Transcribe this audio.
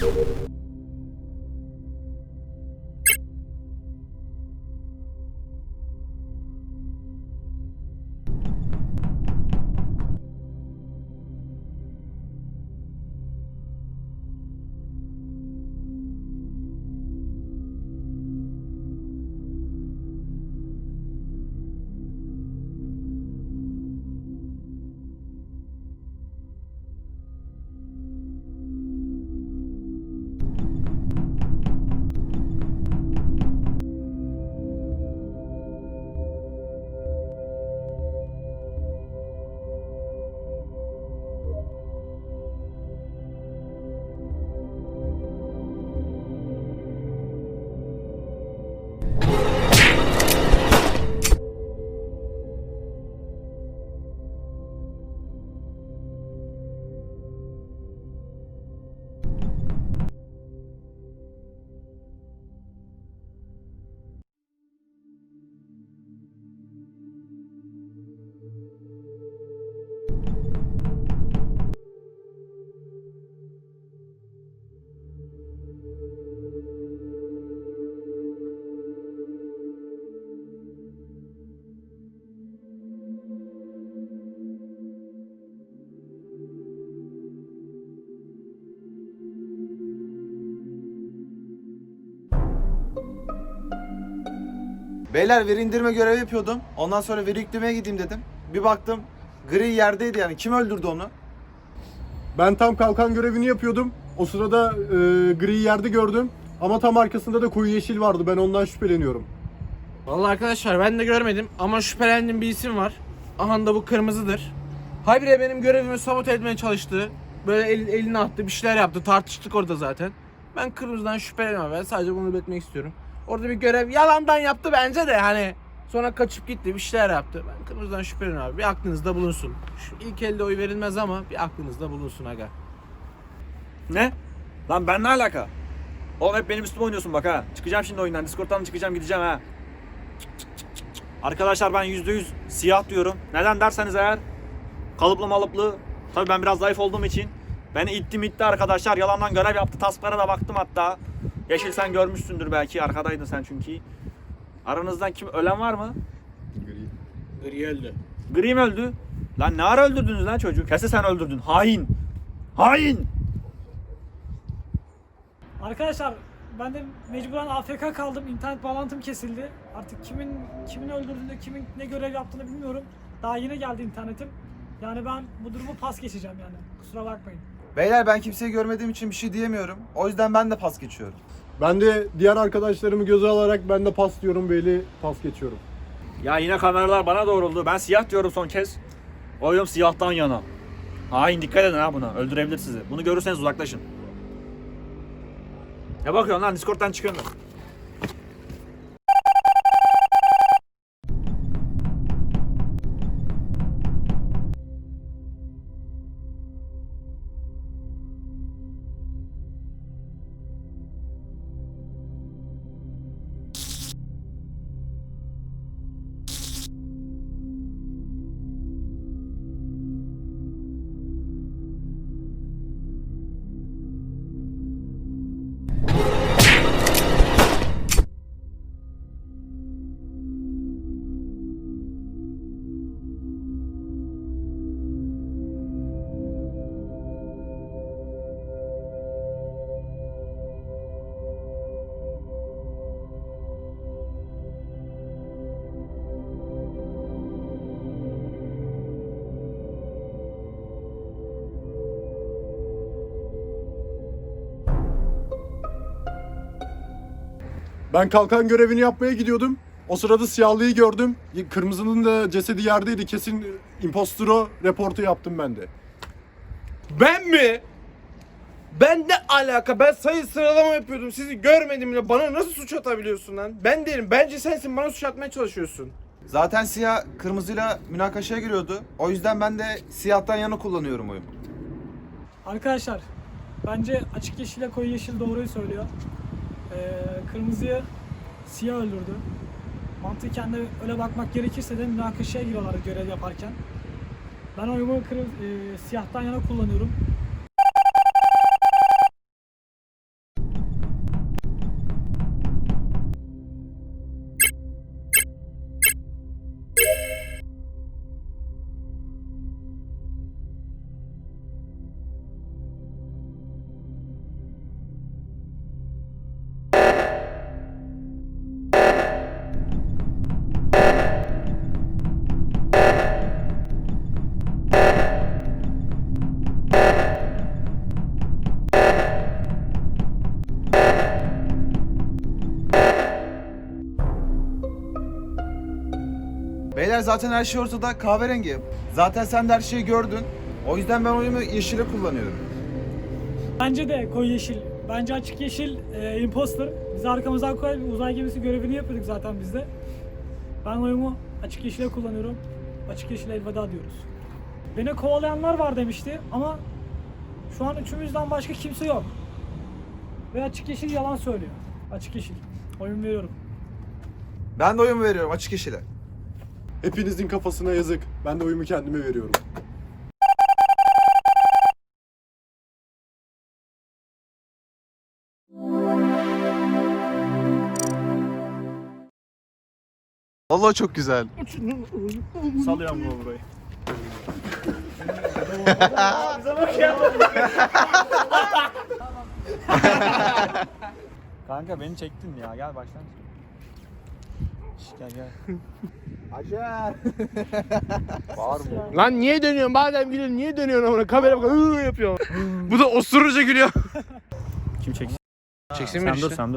Música Beyler veri indirme görevi yapıyordum. Ondan sonra veri yüklemeye gideyim dedim. Bir baktım gri yerdeydi yani. Kim öldürdü onu? Ben tam kalkan görevini yapıyordum. O sırada e, gri yerde gördüm. Ama tam arkasında da koyu yeşil vardı. Ben ondan şüpheleniyorum. Vallahi arkadaşlar ben de görmedim ama şüphelendiğim bir isim var. Aha da bu kırmızıdır. Habire benim görevimi sabote etmeye çalıştı. Böyle el, elini attı bir şeyler yaptı tartıştık orada zaten. Ben kırmızıdan şüpheleniyorum ben sadece bunu belirtmek istiyorum. Orada bir görev yalandan yaptı bence de hani sonra kaçıp gitti bir şeyler yaptı. Ben kırmızıdan şüpheleniyorum abi bir aklınızda bulunsun. Şu ilk elde oy verilmez ama bir aklınızda bulunsun aga. Ne? Lan ben ne alaka? Oğlum hep benim üstüme oynuyorsun bak ha. Çıkacağım şimdi oyundan. Discord'dan çıkacağım gideceğim ha. Arkadaşlar ben %100 siyah diyorum. Neden derseniz eğer kalıplı malıplı. Tabii ben biraz zayıf olduğum için. Beni itti mitti arkadaşlar. Yalandan görev yaptı. Tasklara da baktım hatta. Yeşil sen görmüşsündür belki. Arkadaydın sen çünkü. Aranızdan kim ölen var mı? Gri öldü. Gri mi öldü? Lan ne ara öldürdünüz lan çocuğu? Kese sen öldürdün. Hain. Hain. Arkadaşlar ben de mecburen AFK kaldım. İnternet bağlantım kesildi. Artık kimin kimin öldürdüğünü, kimin ne görev yaptığını bilmiyorum. Daha yeni geldi internetim. Yani ben bu durumu pas geçeceğim yani. Kusura bakmayın. Beyler ben kimseyi görmediğim için bir şey diyemiyorum. O yüzden ben de pas geçiyorum. Ben de diğer arkadaşlarımı göze alarak ben de pas diyorum Beyli pas geçiyorum. Ya yine kameralar bana doğruldu. Ben siyah diyorum son kez. Oyum siyahtan yana. Hain dikkat edin ha buna. Öldürebilir sizi. Bunu görürseniz uzaklaşın. Ne bakıyorsun lan? Discord'dan çıkın. Ben kalkan görevini yapmaya gidiyordum. O sırada siyahlıyı gördüm. Kırmızının da cesedi yerdeydi. Kesin imposturo reportu yaptım ben de. Ben mi? Ben ne alaka? Ben sayı sıralama yapıyordum. Sizi görmedim bile. Bana nasıl suç atabiliyorsun lan? Ben değilim. Bence sensin. Bana suç atmaya çalışıyorsun. Zaten siyah kırmızıyla münakaşaya giriyordu. O yüzden ben de siyahtan yana kullanıyorum oyumu. Arkadaşlar bence açık yeşile koyu yeşil doğruyu söylüyor. Ee, kırmızıyı siyah öldürdü. Mantıken de öyle bakmak gerekirse de münakaşaya giriyorlar görev yaparken. Ben oyumu kırı, e, siyahtan yana kullanıyorum. Beyler zaten her şey ortada kahverengi. Zaten sen de her şeyi gördün. O yüzden ben oyumu yeşile kullanıyorum. Bence de koyu yeşil. Bence açık yeşil e, imposter. Biz arkamızdan koyup uzay gemisi görevini yapıyorduk zaten biz de. Ben oyumu açık yeşile kullanıyorum. Açık yeşile elveda diyoruz. Beni kovalayanlar var demişti ama şu an üçümüzden başka kimse yok. Ve açık yeşil yalan söylüyor. Açık yeşil. Oyun veriyorum. Ben de oyumu veriyorum açık yeşile. Hepinizin kafasına yazık. Ben de oyumu kendime veriyorum. Vallahi çok güzel. Salıyorum bu burayı. Kanka beni çektin ya gel baştan. Gel gel. Lan niye dönüyorsun? Madem gülüyorsun niye dönüyorsun amına? Kamera bak ıı yapıyor. Bu da osurunca gülüyor. Kim çeksin? Çeksin Sen beni dur işte. sen dur.